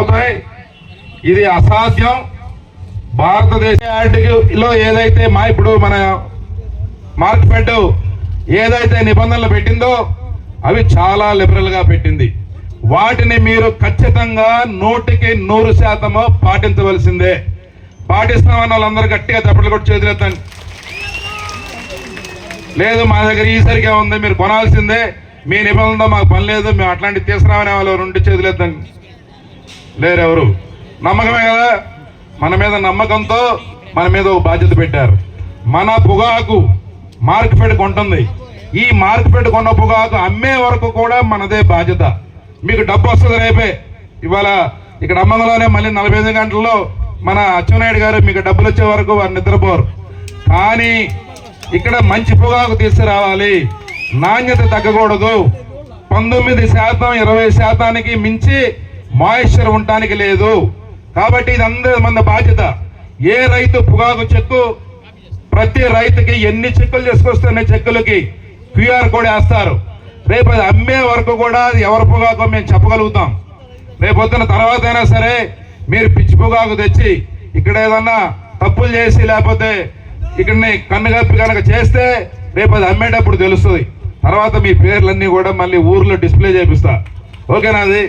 పోతాయి. ఇది అసాధ్యం. భారతదేశ లో ఏదైతే మా ఇప్పుడు మన మార్కెట్ ఏదైతే నిబంధనలు పెట్టిందో అవి చాలా లిబరల్గా పెట్టింది. వాటిని మీరు ఖచ్చితంగా నూటికి నూరు శాతము పాటించవలసిందే. పాటిస్తామన్న వాళ్ళందరూ గట్టిగా చప్పట్లు కొట్టి చేతులెత్తండి లేదు మా దగ్గర ఈ సరిగా ఉంది మీరు కొనాల్సిందే. మీ నిబంధన మాకు పని లేదు మేము అట్లాంటి తీసుకురామనే వాళ్ళు రెండు చేతులెత్తండి లేరు ఎవరు నమ్మకమే కదా? మన మీద నమ్మకంతో మన మీద ఒక బాధ్యత పెట్టారు. మన పొగాకు మార్కెట్ కొంటుంది. ఈ మార్కెట్ కొన్న పొగాకు అమ్మే వరకు కూడా మనదే బాధ్యత. మీకు డబ్బు వస్తుంది రేపే. ఇవాళ ఇక్కడ అమ్మంలోనే మళ్ళీ నలభై ఐదు గంటల్లో మన అచ్చెన్నాయుడు గారు మీకు డబ్బులు వచ్చే వరకు వారు నిద్రపోరు. కానీ ఇక్కడ మంచి పొగాకు తీసుకురావాలి. నాణ్యత తగ్గకూడదు. పంతొమ్మిది శాతం ఇరవై శాతానికి మించి మాయిశ్చర్ ఉండటానికి లేదు. కాబట్టి ఇది అందరి మన బాధ్యత. ఏ రైతు పొగాకు చెక్కు ప్రతి రైతుకి ఎన్ని చెక్కులు తీసుకొస్తున్న చెక్కులకి క్యూఆర్ కోడ్ వేస్తారు. రేపు అది అమ్మే వరకు కూడా అది ఎవరి పొగాకు మేము చెప్పగలుగుతాం. రేపు తర్వాత అయినా సరే మీరు పిచ్చి పొగాకు తెచ్చి ఇక్కడ ఏదన్నా తప్పులు చేసి లేకపోతే ఇక్కడిని కన్నుగప్పి కనుక చేస్తే రేపు అది అమ్మేటప్పుడు తెలుస్తుంది. తర్వాత మీ పేర్లన్నీ కూడా మళ్ళీ ఊర్లో డిస్ప్లే చేపిస్తా. ఓకేనా అది?